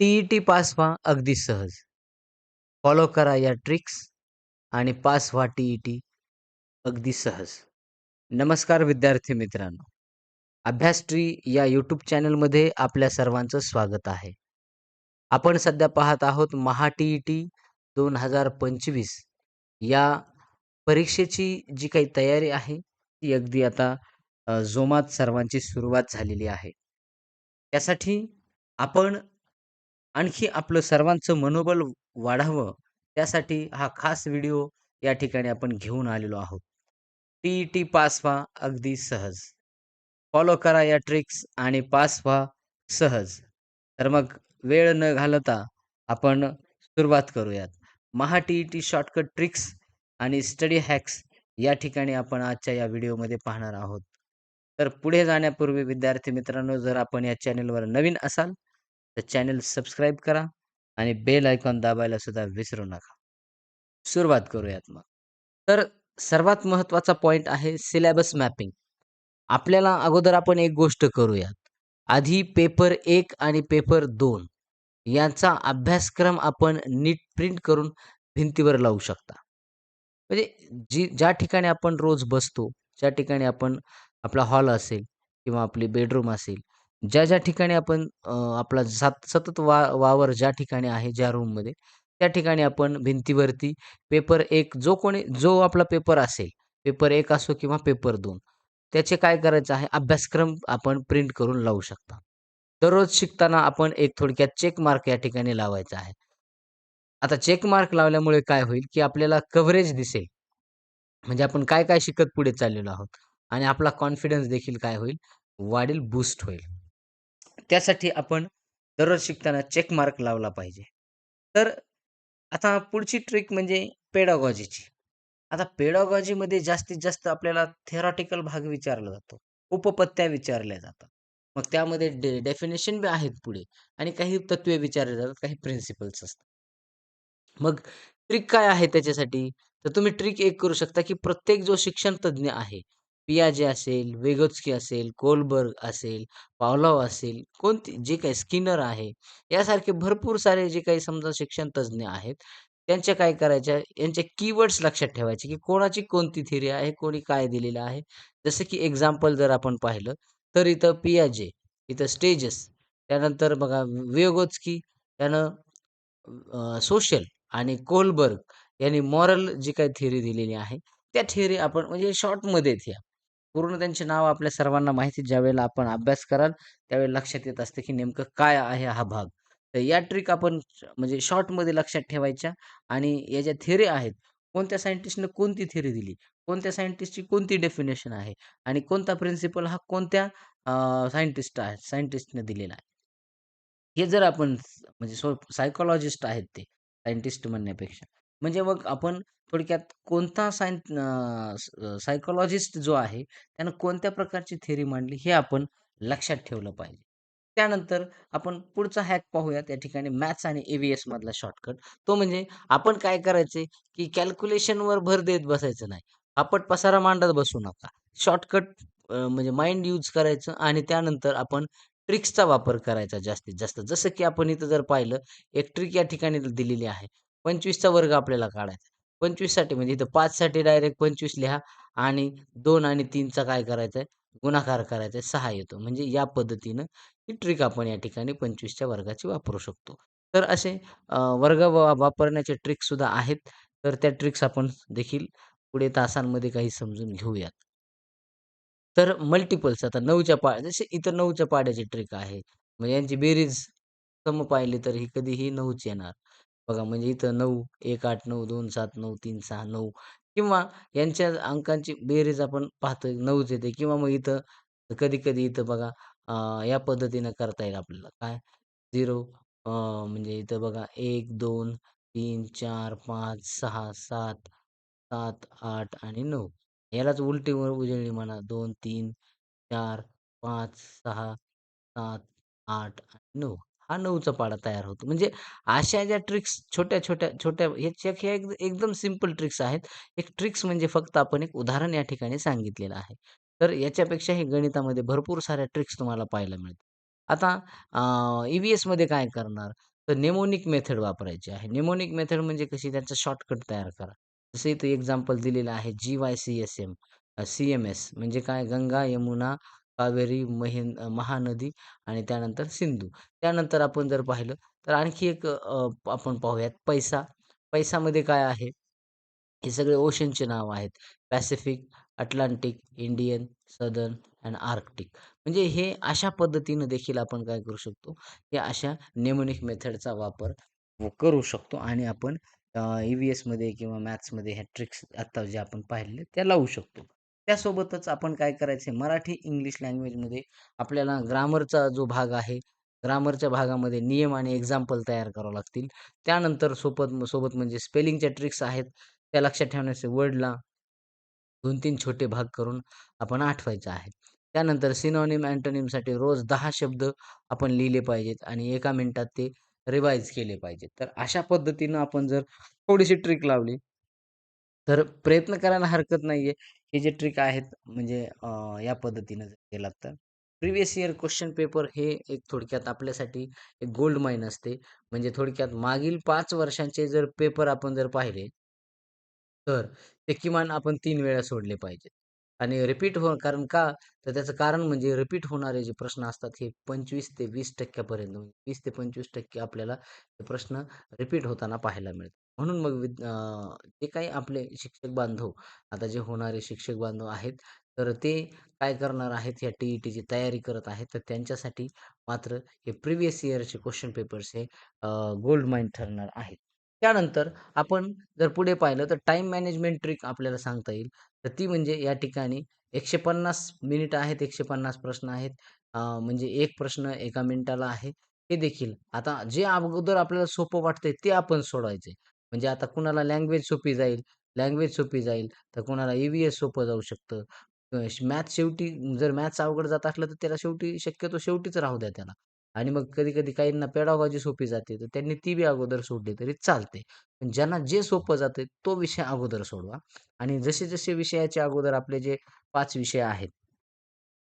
T ET pass व्हा अगदी सहज. फॉलो करा या ट्रिक्स आणि पास व्हा टी ईटी अगदी सहज. नमस्कार विद्यार्थी मित्रांनो. अभ्यास ट्री या यूट्यूब चॅनलमध्ये आपल्या सर्वांचं स्वागत आहे. आपण सध्या पाहत आहोत महा टी ईटी दोन हजार पंचवीस या परीक्षेची जी काही तयारी आहे, ती अगदी आता जोमात सर्वांची सुरुवात झालेली आहे. त्यासाठी आपण आणखी आपलं सर्वांचं मनोबल वाढावं, त्यासाठी हा खास व्हिडिओ या ठिकाणी आपण घेऊन आलेलो आहोत. टी-ई-टी पास व्हा अगदी सहज. फॉलो करा या ट्रिक्स आणि पास व्हा सहज. तर मग वेळ न घालवता आपण सुरुवात करूयात. Maha T E T shortcut tricks आणि स्टडी हॅक्स या ठिकाणी आपण आजच्या या व्हिडिओमध्ये पाहणार आहोत. तर पुढे जाण्यापूर्वी विद्यार्थी मित्रांनो, जर आपण या चॅनलवर नवीन असाल, तर चॅनल सबस्क्राईब करा आणि बेल आयकॉन दाबायला सुद्धा विसरू नका. सुरुवात करूयात मग. तर सर्वात महत्त्वाचा पॉइंट आहे सिलेबस मॅपिंग. आपल्याला अगोदर आपण एक गोष्ट करूयात. आधी पेपर एक आणि पेपर दोन यांचा अभ्यासक्रम आपण नीट प्रिंट करून भिंतीवर लावू शकता. म्हणजे जी ज्या ठिकाणी आपण रोज बसतो, ज्या ठिकाणी आपण आपला हॉल असेल किंवा आपली बेडरूम असेल, ज्या-ज्या ठिकाणी आपण अ, आपला सात सतत वा वावर ज्या ठिकाणी आहे, ज्या रूममध्ये, त्या ठिकाणी आपण भिंतीवरती पेपर 1 जो कोणी जो आपला पेपर असेल, पेपर 1 असो किंवा पेपर 2 त्याचे काय करायचं आहे, अभ्यासक्रम आपण प्रिंट करून लावू शकता. दररोज शिकताना आपण एक थोडक्यात चेक मार्क या ठिकाणी लावायचा आहे. आता चेक मार्क लावल्यामुळे काय होईल, की आपल्याला कव्हरेज दिसेल. म्हणजे आपण काय-काय शिकत पुढे चाललेलो आहोत आणि आपला कॉन्फिडन्स देखील काय होईल, वाढेल, बूस्ट होईल. त्यासाठी आपण दररोज शिकताना चेक मार्क लावला पाहिजे. तर आता पुढची ट्रिक म्हणजे पेडागॉजीची. आता पेडॉगॉजीमध्ये जास्तीत जास्त आपल्याला थेरॉटिकल भाग विचारला जातो. उपपत्त्या विचारल्या जातात. मग त्यामध्ये डे डेफिनेशन बी आहेत पुढे आणि काही तत्वे विचारले जातात, काही प्रिन्सिपल्स असतात. मग ट्रिक काय आहे त्याच्यासाठी? तर तुम्ही ट्रिक एक करू शकता, की प्रत्येक जो शिक्षण तज्ञ आहे, पियाजे असेल, वेगोत्स्की असेल, कोलबर्ग असेल, पावलाव असेल, कोणती जे काही स्किनर आहे, यासारखे भरपूर सारे जे काही समजा शिक्षण तज्ज्ञ आहेत, त्यांच्या काय करायच्या, यांच्या कीवर्ड्स लक्षात ठेवायचे, की कोणाची कोणती थिअरी आहे, कोणी काय दिलेलं आहे. जसं की एक्झाम्पल जर आपण पाहिलं, तर इथं पियाजे, इथं स्टेजेस, त्यानंतर बघा वेगोत्स्की त्यानं सोशल आणि कोलबर्ग यांनी मॉरल जी काही थिअरी दिलेली आहे, त्या थिअरी आपण म्हणजे शॉर्टमध्ये या पूर्ण त्यांचे नाव आपल्या सर्वांना माहिती ज्यावेळेला आपण अभ्यास कराल, त्यावेळेला लक्षात येत असतं, की नेमकं काय आहे हा भाग. तर या ट्रिक आपण म्हणजे शॉर्टमध्ये लक्षात ठेवायच्या आणि या ज्या थिअरी आहेत, कोणत्या सायंटिस्टनं कोणती थिअरी दिली, कोणत्या सायंटिस्टची कोणती डेफिनेशन आहे आणि कोणता प्रिन्सिपल हा कोणत्या सायंटिस्ट आहे सायंटिस्टने दिलेला आहे. हे जर आपण म्हणजे सो सायकोलॉजिस्ट आहेत ते, सायंटिस्ट म्हणण्यापेक्षा. म्हणजे मग आपण थोडक्यात कोणता सायन अ, सायकॉलॉजिस्ट जो आहे, त्यानं कोणत्या प्रकारची थेरी मांडली, हे आपण लक्षात ठेवलं पाहिजे. त्यानंतर आपण पुढचा हॅक पाहूया त्या ठिकाणी मॅथ्स आणि ई-व्ही-एस मधला शॉर्टकट. तो म्हणजे आपण काय करायचे की कॅल्क्युलेशनवर भर देत बसायचं नाही. आपट पसारा मांडत बसू नका. शॉर्टकट अ, म्हणजे माइंड यूज करायचं आणि त्यानंतर आपण ट्रिक्सचा वापर करायचा जास्तीत जास्त. जसं की आपण इथं जर पाहिलं, एक ट्रिक या ठिकाणी दिलेली आहे. पंचवीसचा वर्ग आपल्याला काढायचा. पंचवीससाठी म्हणजे इथं पाचसाठी डायरेक्ट 25 लिहा आणि दोन आणि तीनचा काय करायचा आहे, गुणाकार करायचा आहे, सहा येतो. म्हणजे या पद्धतीनं ही ट्रिक आपण या ठिकाणी पंचवीसच्या वर्गाची वापरू शकतो. तर असे वर्ग वापरण्याचे ट्रिकसुद्धा आहेत. तर त्या ट्रिक्स आपण देखील पुढे तासांमध्ये काही समजून घेऊयात. तर मल्टिपल्स आता नऊच्या पा जसे इथं नऊच्या पाड्याची ट्रिक आहे. म्हणजे यांची बेरीज सम पाहिली तर ही कधीही नऊच येणार. बघा म्हणजे इथं 9, 1, 8, 9, 2, 7, 9, 3, 6, 9 किंवा यांच्या अंकांची बेरीज आपण पाहतो नऊच येते किंवा मग इथं कधी-कधी इथं बघा या पद्धतीनं करता येईल आपल्याला. काय? झिरो म्हणजे इथं बघा 1, 2, 3, 4, 5, 6, 7, 7, 8 आणि नऊ. यालाच उलटी उजळणी म्हणा. 2, 3, 4, 5, 6, 7, 8 आणि नऊ. हा नऊचा पाडा तयार होतो. म्हणजे अशा ज्या ट्रिक्स छोट्या-छोट्या, छोट्या ह्याच्या ह्या एक एकदम सिंपल ट्रिक्स आहेत. एक ट्रिक्स म्हणजे फक्त आपण एक उदाहरण या ठिकाणी सांगितलेलं आहे. तर याच्यापेक्षाही गणितामध्ये भरपूर साऱ्या ट्रिक्स तुम्हाला पाहायला मिळतात. आता ई-व्ही-एसमध्ये काय करणार? तर नेमोनिक मेथड वापरायची आहे. नेमोनिक मेथड म्हणजे कशी? त्यांचा शॉर्टकट तयार करा. जसं इथे एक्झाम्पल दिलेलं आहे जी-वाय-सी-एस-एम सी-एम-एस म्हणजे काय? गंगा, यमुना, कावेरी, महिन महानदी आणि त्यानंतर सिंधू. त्यानंतर आपण जर पाहिलं तर आणखी एक आपण पाहूयात पैसा. पैसामध्ये काय आहे? हे सगळे ओशनचे नाव आहेत. Pacific, Atlantic, Indian, southern and Arctic. म्हणजे हे अशा पद्धतीनं देखील आपण काय करू शकतो? या अशा नेमोनिक मेथडचा वापर करू शकतो आणि आपण ई-व्ही-एसमध्ये किंवा मॅथ्समध्ये ह्या ट्रिक्स आत्ता जे आपण पाहिलेले त्या लावू शकतो. त्यासोबतच आपण काय करायचं मराठी, इंग्लिश लँग्वेजमध्ये आपल्याला ग्रामरचा जो भाग आहे, ग्रामरच्या भागामध्ये नियम आणि एक्झाम्पल तयार करावे लागतील. त्यानंतर सोबत सोबत म्हणजे स्पेलिंगच्या ट्रिक्स आहेत. त्या लक्षात ठेवण्याचे वर्डला 2-3 छोटे भाग करून आपण आठवायचं आहे. त्यानंतर सिनोनिम, अँटोनिमसाठी रोज दहा शब्द आपण लिहिले पाहिजेत आणि एका मिनिटात ते रिवाईज केले पाहिजेत. तर अशा पद्धतीनं आपण जर थोडीशी ट्रिक लावली तर प्रयत्न करायला हरकत नाहीये. हे जे ट्रिक आहेत म्हणजे या पद्धतीनं जर केलात तर. प्रिवियस इयर क्वेश्चन पेपर हे एक थोडक्यात आपल्यासाठी एक गोल्ड माईन असते. म्हणजे थोडक्यात मागील पाच वर्षांचे जर पेपर आपण जर पाहिले तर ते किमान आपण तीन वेळा सोडले पाहिजेत. आणि रिपीट हो कारण का? तर त्याचं कारण म्हणजे रिपीट होणारे जे प्रश्न असतात हे 25 ते वीस टक्क्यापर्यंत म्हणजे वीस ते 25% आपल्याला हे प्रश्न रिपीट होताना पाहायला मिळतात. म्हणून मग विद जे काही आपले शिक्षक बांधव, आता जे होणारे शिक्षक बांधव आहेत, तर ते काय करणार आहेत, या टी-ई-टीची तयारी करत आहेत. तर त्यांच्यासाठी मात्र हे प्रिव्हियस इयरचे क्वेश्चन पेपर्स हे गोल्ड माईन ठरणार आहेत. त्यानंतर आपण जर पुढे पाहिलं तर टाईम मॅनेजमेंट ट्रिक आपल्याला सांगता येईल. तर ती म्हणजे या ठिकाणी 150 मिनिटं आहेत, 150 प्रश्न आहेत. म्हणजे एक प्रश्न एका मिनिटाला आहे. हे देखील आता जे अगोदर आपल्याला सोपं वाटतंय ते आपण सोडवायचे म्हणजे आता कुणाला लँग्वेज सोपी जाईल, लँग्वेज सोपी जाईल, तर कुणाला ई-व्ही-एस सोपं जाऊ शकतं. मॅथ्स शेवटी जर मॅथ्स अवघड जात असलं तर त्याला शेवटी शक्यतो शेवटीच राहू द्या त्याला. आणि मग कधी-कधी काहींना पेडागॉजी सोपी जाते, तर त्यांनी ती बी अगोदर सोडली तरी चालते. पण ज्यांना जे सोपं जाते तो विषय अगोदर सोडवा आणि जसे-जसे विषयाच्या अगोदर आपले जे पाच विषय आहेत,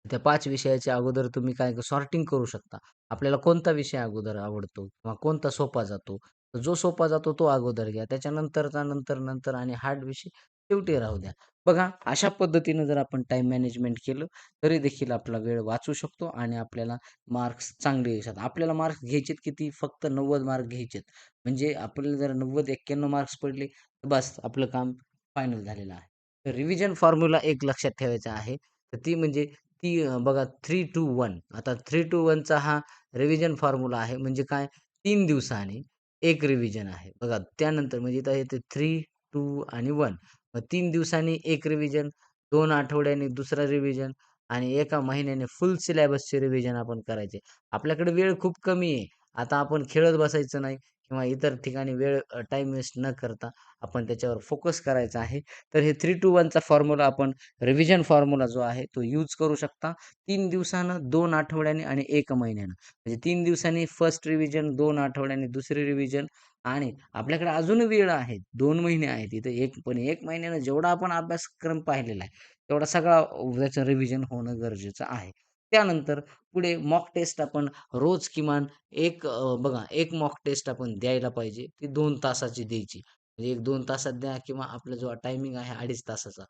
त्या पाच विषयाच्या अगोदर तुम्ही काय सॉर्टिंग करू शकता. आपल्याला कोणता विषय अगोदर आवडतो किंवा कोणता सोपा जातो. जो सोपा जातो तो अगोदर घ्या. त्याच्यानंतरचा नंतर, नंतर आणि हार्ड विषय शेवटी राहू द्या. बघा अशा पद्धतीनं जर आपण टाईम मॅनेजमेंट केलं, तरी देखील आपला वेळ वाचू शकतो आणि आपल्याला मार्क्स चांगले येतात आपल्याला मार्क्स घ्यायचेत किती? फक्त 90 मार्क घ्यायचेत. म्हणजे आपल्याला जर 90-91 मार्क्स पडले, तर बस आपलं काम फायनल झालेलं आहे. तर रिव्हिजन फॉर्म्युला एक लक्षात ठेवायचा आहे. तर ती म्हणजे ती बघा 3-2-1 आता 3-2-1चा हा रिव्हिजन फॉर्म्युला आहे. म्हणजे काय? तीन दिवसांनी एक रिव्हिजन आहे. बघा त्यानंतर म्हणजे इथं येते 3, 2 आणि वन मग तीन दिवसांनी एक रिव्हिजन, दोन आठवड्यांनी दुसरा रिव्हिजन आणि एका महिन्याने फुल सिलॅबसचे रिव्हिजन आपण करायचे. आपल्याकडे वेळ खूप कमी आहे. आता आपण खेळत बसायचं नाही किंवा इतर ठिकाणी वेळ टाईम वेस्ट न करता आपण त्याच्यावर फोकस करायचा आहे. तर हे 3-2-1चा फॉर्म्युला आपण रिव्हिजन फॉर्म्युला जो आहे तो यूज करू शकता. तीन दिवसानं, दोन आठवड्याने आणि एक महिन्यानं. म्हणजे तीन दिवसांनी फर्स्ट रिव्हिजन, दोन आठवड्याने दुसरी रिव्हिजन आणि आपल्याकडे अजून वेळ आहे. दोन महिने आहेत. इथं एक पण एक महिन्यानं जेवढा आपण अभ्यासक्रम पाहिलेला आहे, तेवढा सगळा त्याचं रिव्हिजन होणं गरजेचं आहे. त्यानंतर पुढे मॉक टेस्ट आपण रोज किमान एक बघा एक मॉक टेस्ट आपण द्यायला पाहिजे. ती दोन तासाची द्यायची. म्हणजे एक दोन तासात द्या किंवा आपला जो टायमिंग आहे 2.5 तासाचा.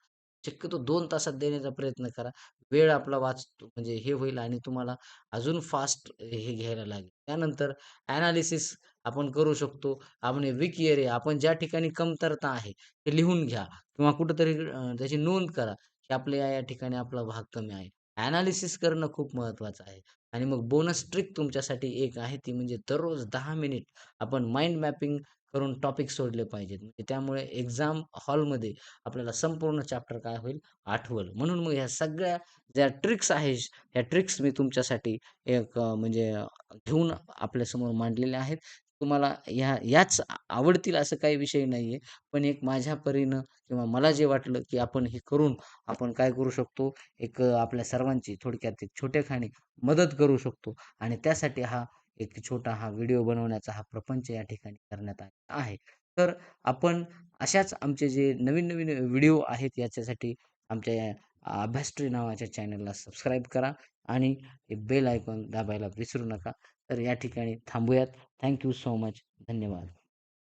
शक्यतो दोन तासात देण्याचा प्रयत्न करा. वेळ आपला वाचतो म्हणजे हे होईल आणि तुम्हाला अजून फास्ट हे घ्यायला लागेल. त्यानंतर ॲनालिसिस आपण करू शकतो. आपण वीक एरिया आपण ज्या ठिकाणी कमतरता आहे, ते लिहून घ्या किंवा कुठेतरी त्याची नोंद करा, की आपल्या या-या ठिकाणी आपला भाग कमी आहे. ॲनालिसिस करणं खूप महत्त्वाचं आहे. आणि मग बोनस ट्रिक तुमच्यासाठी एक आहे ती म्हणजे दररोज दहा मिनिट आपण माइंड मॅपिंग करून टॉपिक सोडले पाहिजेत. म्हणजे त्यामुळे एक्झाम हॉलमध्ये आपल्याला संपूर्ण चॅप्टर काय होईल आठवल. म्हणून मग ह्या सगळ्या ज्या ट्रिक्स आहेत, ह्या ट्रिक्स मी तुमच्यासाठी एक म्हणजे घेऊन आपल्यासमोर मांडलेल्या आहेत. तुम्हाला ह्या याच आवडतील असं काही विषय नाहीये. पण एक माझ्या परीनं किंवा मला जे वाटलं, की आपण हे करून आपण काय करू शकतो, एक आपल्या सर्वांची थोडक्यात एक छोट्या खाणी मदत करू शकतो आणि त्यासाठी हा एक छोटा हा व्हिडिओ बनवण्याचा हा प्रपंच या ठिकाणी करण्यात आला आहे. तर आपण अशाच आमचे जे नवीन-नवीन व्हिडिओ आहेत याच्यासाठी आमच्या अभ्यासट्री नावाच्या चॅनलला सबस्क्राईब करा आणि बेल आयकॉन दाबायला विसरू नका तर या ठिकाणी थांबूयात थँक्यू सो मच धन्यवाद